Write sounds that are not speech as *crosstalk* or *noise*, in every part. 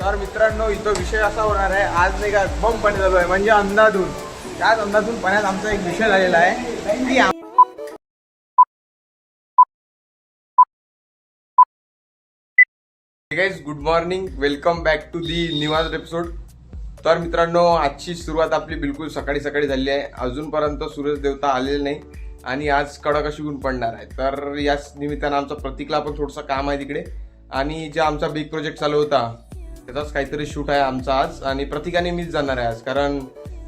तर मित्रांनो इथं विषय असा होणार आहे. आज नाही का बम पाणी चालू आहे. म्हणजे अंदाधून त्याच अंदाधून पाण्यात आमचा एक विषय झालेला आहे. की guys good morning welcome back to the Niwaj episode तर मित्रांनो आजची सुरुवात आपली बिलकुल सकाळी सकाळी झाली आहे. अजूनपर्यंत सूरज देवता आलेले नाही आणि आज कडक अशी ऊन पडणार आहे. तर याच निमित्तानं आमचा प्रतीकला पण थोडंसं काम आहे तिकडे. आणि जे आमचा बिग प्रोजेक्ट चालू होता त्याचाच काहीतरी शूट आहे आमचा आज. आणि प्रतीकाने मीच जाणार आहे आज. कारण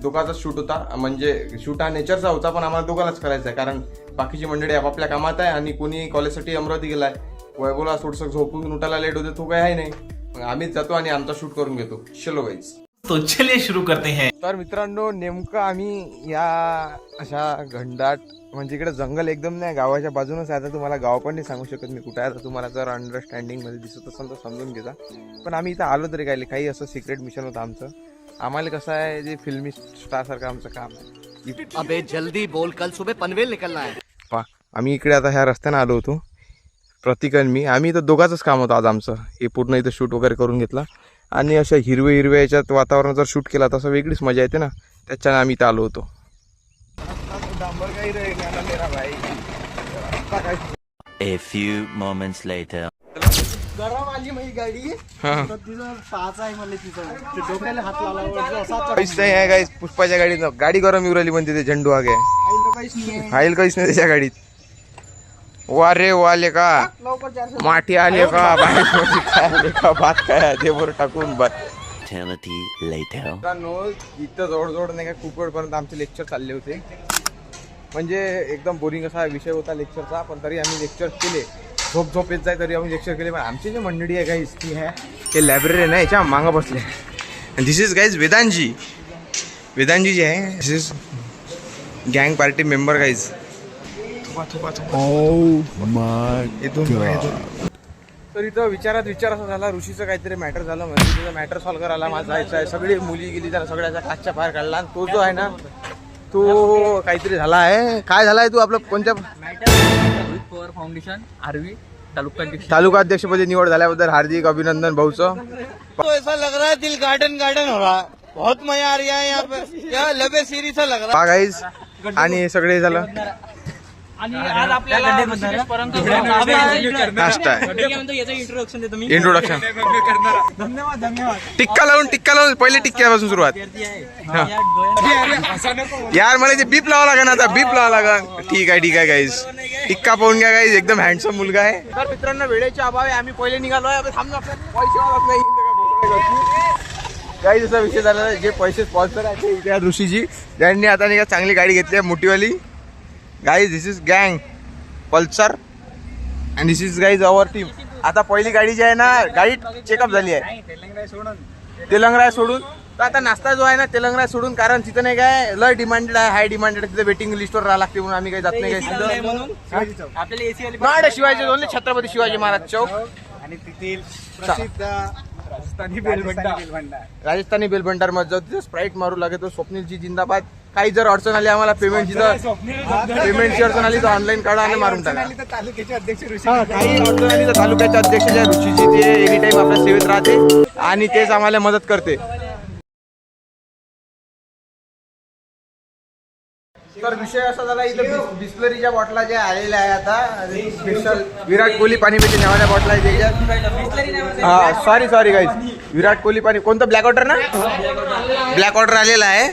दोघाचाच शूट होता. म्हणजे शूट हा नेचरचा होता पण आम्हाला दोघांनाच करायचा आहे कारण बाकीची मंडळी आपापल्या कामात आहे आणि कोणी कॉलेजसाठी अमरावती गेलाय. वैभवला थोडंसं झोपून उठायला लेट होते तो काही आहे नाही. मग आम्हीच जातो आणि आमचा शूट करून घेतो. चलो गाईज तो चलिए शुरू करते हैं. तर मित्रांनो नेमकं आम्ही या अशा घंडाट म्हणजे इकडे जंगल एकदम नाही गावाच्या बाजूनच आहे. आता तुम्हाला गाव पण नाही सांगू शकत मी कुठे आहे. आता तुम्हाला जर अंडरस्टँडिंगमध्ये दिसत असेल तर समजून घेजा. पण आम्ही इथं आलो तरी काही काही असं सिक्रेट मिशन होतं आमचं. आम्हाला कसं आहे जे फिल्मी स्टार सारखं आमचं काम आहे. अबे जल्दी बोल. कल सुबह पनवेल निकलना है. पा आम्ही इकडे आता ह्या रस्त्याने आलो होतो. प्रतीक आणि मी. आम्ही इथं दोघाचंच काम होतं आज आमचं. हे पूर्ण इथं शूट वगैरे करून घेतला. आणि अशा हिरवे हिरव्या याच्यात वातावरणात जर शूट केला तसं वेगळीच मजा येते ना. त्याच्याने आम्ही इथं आलो होतो. A few moments later. गरम आली माझी गाडी. हां. तर तिचं पाच आहे मला तिचं. ते डोक्याला हात लावला असा काहीच नाही आहे काय पुष्पाच्या गाडीत गाडी गरम येऊ राहिली म्हणते ते झेंडू आगे. काहीच नाही आहे. हाईल काहीच नाही त्याच्या गाडीत. वा रे वा आले का? लवकर चारशे माठी आले का? बाहेर काय आले का? भात काय ते वर टाकून भात Eternity later. मित्रांनो इथं जवळजवळ नाही का? खूप वेळपर्यंत आमचे लेक्चर चालले होते. म्हणजे एकदम बोरिंग असा विषय होता लेक्चरचा पण तरी आम्ही लेक्चर केले. झोप झोप येत जाय तरी आम्ही लेक्चर केले. पण आमची जी मंडळी आहे गाईज ती आहे हे लायब्ररी ना याच्या मागं बसले. दिस इज गाईज वेदांजी वेदांजी जे आहे दिस इज गँग पार्टी मेंबर गाईज तर इथं विचारात विचार असा झाला ऋषीचं काहीतरी मॅटर झालं म्हणजे तिथं मॅटर सॉल्व्ह करायला माझा जायचं आहे. सगळी मुली गेली त्याला सगळ्याच्या काचच्या बाहेर काढला. आणि तो जो आहे ना तो काहीतरी झाला आहे काय झाला आहे तू आपलं कोणत्या रोहित पवार फाउंडेशन आरवी तालुका अध्यक्ष. तालुका अध्यक्षपदी निवड झाल्याबद्दल हार्दिक अभिनंदन भाऊचं. तो ऐसा लग रहा है दिल गार्डन गार्डन हो रहा है। बहुत मजा आ रहा है यहाँ पे। लबे सीरी सा लग रहा आणि हे सगळे झालं. आणि आज आपल्याला ऋषिकेश परंक नाश्ता आहे याचं इंट्रोडक्शन देतो मी. इंट्रोडक्शन धन्यवाद धन्यवाद. टिक्का लावून टिक्का लावून. पहिले टिक्क्यापासून सुरुवात. हा. यार मला ते बीप लावा लागेल आता. बीप लावा लागेल. ठीक आहे ठीक आहे गाईज टिक्का पाहून घ्या गाईज एकदम हँडसम मुलगा आहे. तर मित्रांनो वेळेच्या अभावी आम्ही पहिले निघालो आहे थांब ना पैसे नाही. काही जसा विषय झाला जे पैसे स्पॉन्सर आहे ते इथे आहेत ऋषीजी. ज्यांनी आता नाही का चांगली गाडी घेतली आहे मोठीवाली. गाईज दिस इज गँग Pulsar and this is guys our team आता पहिली गाडी जी आहे ना गाडी चेकअप झाली आहे. तेलंगणा सोडून. तर आता नाश्ता जो आहे ना तेलंगणा सोडून कारण तिथं नाही काय लय डिमांडेड आहे हाय डिमांडेड तिथे वेटिंग लिस्टवर राहा लागते म्हणून आम्ही काही जात नाही काय आपल्याला एसी वाली नॉट शिवाजी ओनली छत्रपती शिवाजी महाराज चौक. आणि तिथील प्रसिद्ध राजस्थानी बेलभंडा राजस्थानी बेलभंडारमध्ये जाऊ तिथे स्प्राईट मारू लागेल स्वप्नीलची जिंदाबाद. काही जर अडचण आली आम्हाला पेमेंटची तर पेमेंटची अडचण आली तर ऑनलाईन काढा आणि मारून टाका. तालुक्याचे अध्यक्ष हा, काही अडचण आली तर तालुक्याचे अध्यक्ष जे आहे, ऋषीजी ते एनी टाइम आपल्या सेवेत राहते आणि तेच आम्हाला मदत करते. तर विषय असा झाला इथं बिस्लरीच्या बॉटला ज्या आलेल्या आहे आता स्पेशल विराट कोहली पाणी पेटे नावाच्या बॉटला आहे त्याच्यात. हा sorry sorry guys Virat Kohli पाणी कोणतं? ब्लॅक वॉटर ना? ब्लॅक वॉटर आलेला आहे.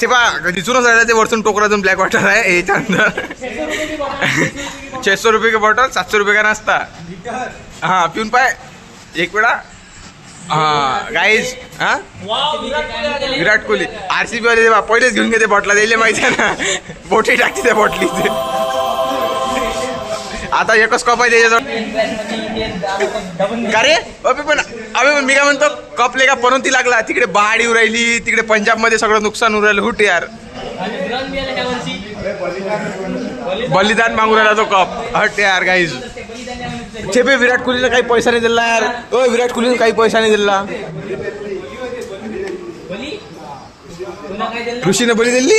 ते पहा दिसूनच राहिलं ते वरतून टोकरातून ब्लॅक वॉटर आहे याच्या अंदर छे रुपये की बॉटल सातशे रुपये का नाश्ता? हा पिऊन पाय. एक वेळा. हा गाईज हां? विराट कोहली. आर सी वाले पहिलेच घेऊन घेते बॉटला द्यायला माहिती आहे ना. बोटी टाकते त्या बॉटलीचे आता एकच कप आहे त्याच्याजवळ. का रे? अभि पण अभि पण मी काय म्हणतो कपले का पनोती लागला. तिकडे बाड येऊ राहिली तिकडे पंजाबमध्ये सगळं नुकसान होऊ राहिलं हुट यार. बलिदान मागू राहिला तो कप. हट यार गाईज छेपे विराट कोहलीला काही पैसा नाही दिला यार. ओ विराट कोहलीनं काही पैसा नाही दिला. ऋषीने बळी दिली.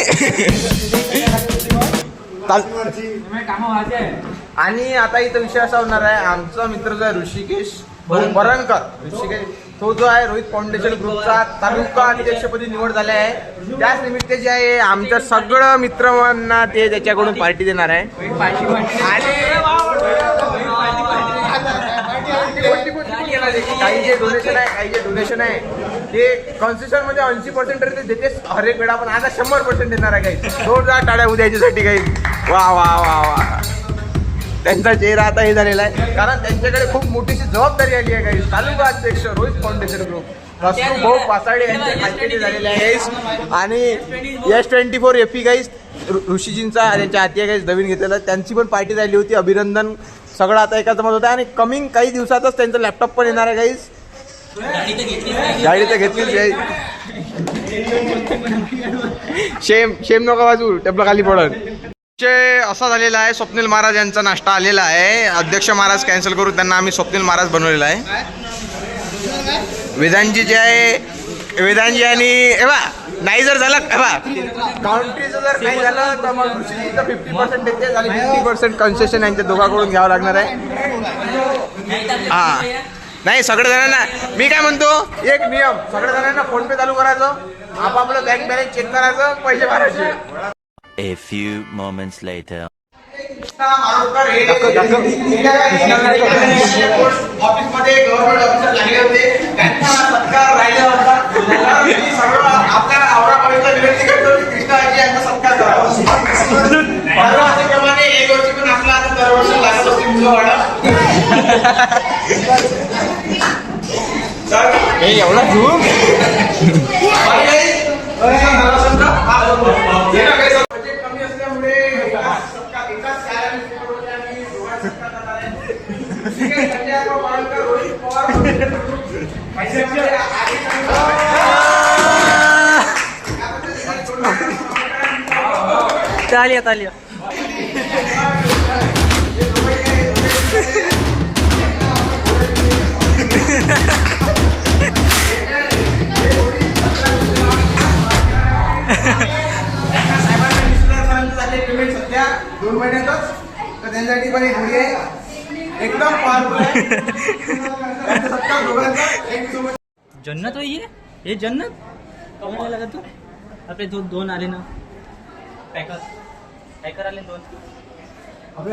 *laughs* आणि आता इथं विषय असा होणार आहे आमचा मित्र जो आहे ऋषिकेश बरणकर ऋषिकेश तो जो आहे रोहित फाउंडेशन ग्रुपचा तालुका अध्यक्षपदी निवड झाले आहे. त्याच निमित्त जे आहे आमच्या सगळं मित्रांना ते त्याच्याकडून पार्टी देणार आहे. आणि काही जे डोनेशन आहे काही जे डोनेशन आहे ते कन्सेशनमध्ये ऐंशी पर्सेंट तरी ते देतेच. हरेक वेळा पण आता शंभर पर्सेंट देणार आहे काही. जोरदार टाळ्या उद्या याच्यासाठी काही. वा वा वा वा. त्यांचा चेहरा आता हे झालेला आहे. कारण त्यांच्याकडे खूप मोठीशी जबाबदारी आली आहे काही तालुका अध्यक्ष रोहित फाउंडेशन ग्रुप रस्तू भाऊ पासाडे यांचे खालचे झालेले आहे आणि S twenty four F guys ऋषीजींचा त्यांच्या हाती गाईज नवीन घेतलेला. त्यांची पण पार्टी झाली होती अभिनंदन. सगळं आता एकाच मत होतं. आणि कमिंग काही दिवसातच त्यांचा लॅपटॉप पण येणार आहे गाईज गाडी तर घेतलीच गाईज शेम शेम नका वाजू टेबला खाली पडत असा झालेला आहे. स्वप्नील महाराज यांचा नाश्ता आलेला आहे. अध्यक्ष महाराज कॅन्सल करून त्यांना आम्ही स्वप्नील महाराज बनवलेला आहे. वेदांतजी जे आहे वेदांतजी आणि बा नाही जर झालं बा. काउंट्रीचं जर नाही झालं तर मग fifty percent fifty percent concession यांच्या दोघांकडून घ्यावं लागणार आहे. हा. नाही सगळ्या जणांना मी काय म्हणतो? एक नियम सगळ्या जणांना फोन पे चालू करायचं. आपापलं बँक बॅलन्स चेक करायचं पैसे भरायचे. A few moments later. ऑफिसमध्ये गव्हर्नमेंट ऑफिसर लागले होते. त्यांचा सत्कार राहिला होता. सगळं आपल्या आवरापर्यंत विनंती करतो की कृष्णाजी यांचा सत्कार करावा दरवर्षीप्रमाणे एक वर्षी पण आपला आता दरवर्षी लागत असते वाढा *laughs* एवढा झूम? तालिया तालिया दोन महिन्यातच तर त्यांच्यासाठी पण एक घडी आहे एकदम जन्नत? होई है हे जन्नत कोण आला तू? आपले दोन दोन आले ना। पॅकर दोन?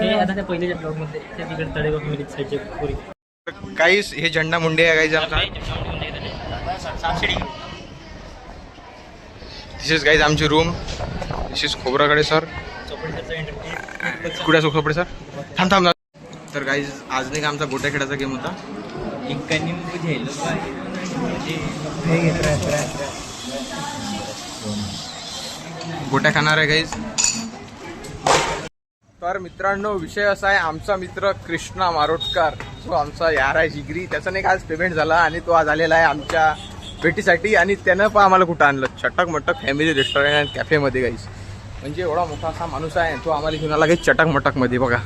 हे आता त्या पहिल्याच्या ब्लॉगमध्ये त्या तिकडे तळेगाव मिली साईडचे पुरी. काहीच हे झंडा मुंडे आहे काहीच आमचा. दिस इज गाईज आमची रूम दिस इज खोबराकडे सर कुठे असो खोबरे सर थांब थांब थांब. तर गाईज आज नाही का आमचा गोट्या खेळाचा गेम होता? गोट्या खाणार आहे गाईज तर मित्रांनो विषय असा आहे आमचा मित्र कृष्णा मारोटकर जो आमचा यार आहे जिगरी. त्याचा नाही का आज पेमेंट झाला आणि तो आज आलेला आहे आमच्या भेटीसाठी आणि त्यानं पण आम्हाला कुठं आणलं? चटक मटक फॅमिली रेस्टॉरंट अँड कॅफेमध्ये गाईस म्हणजे एवढा मोठा असा माणूस आहे तो आम्हाला घेऊन आला काही चटक मटकमध्ये बघा.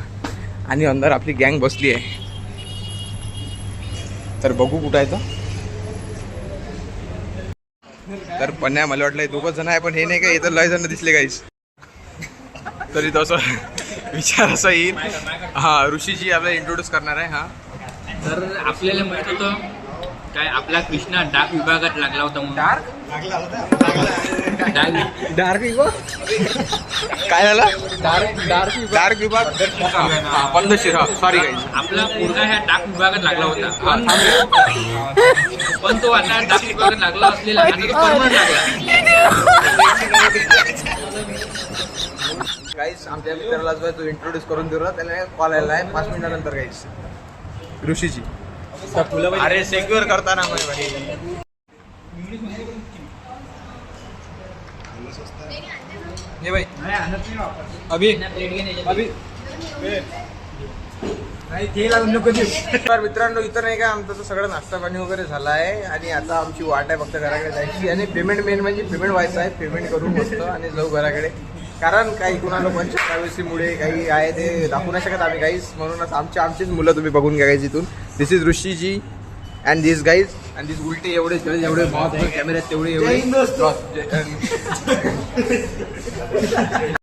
आणि अंदर आपली गँग बसली आहे. तर बघू कुठं आहे तर तर पन्या मला वाटलं दोघं जण आहे पण हे नाही का इथं लय जण दिसले काहीच तरी तसं विचार असा येईल. हा ऋषीजी आपल्याला इंट्रोड्यूस करणार आहे हा. तर आपल्याला माहीत होतं काय आपला कृष्णा डाक विभागात लागला होता म्हणून. डाक डार्क काय झालं? डार्क डार्क डार्क विभाग? पद्धतशीर हा सॉरी आपला मुलगा ह्या डाक विभागात लागला होता. पण पण तो आता डाक विभागात लागला असलेला लागला. *laughs* गाईज आमच्या मित्राला जो आहे तो इंट्रोड्यूस करून दिला त्याला कॉल आलेला आहे. पाच मिनिटानंतर गाईज ऋषीजी. अरे सेक्युअर करताना मग भाई. ये भाई. अभी. अभी. तर मित्रांनो इथं नाही का आमचं तर सगळं नाश्ता पाणी वगैरे झाला आहे आणि आता आमची वाट आहे फक्त घराकडे जायची. आणि पेमेंट मेन म्हणजे पेमेंट व्हायचं आहे. पेमेंट करू मस्त आणि जाऊ घराकडे. कारण काही कुणा लोकांच्या प्रायव्हसीमुळे काही आहे ते दाखवू नाही शकत आम्ही काहीच म्हणूनच आमच्या आमचीच मुलं तुम्ही बघून घ्या guys इथून. This is Rishiji and this guys and this उलटे एवढे जेवढे कॅमेऱ्यात तेवढे एवढे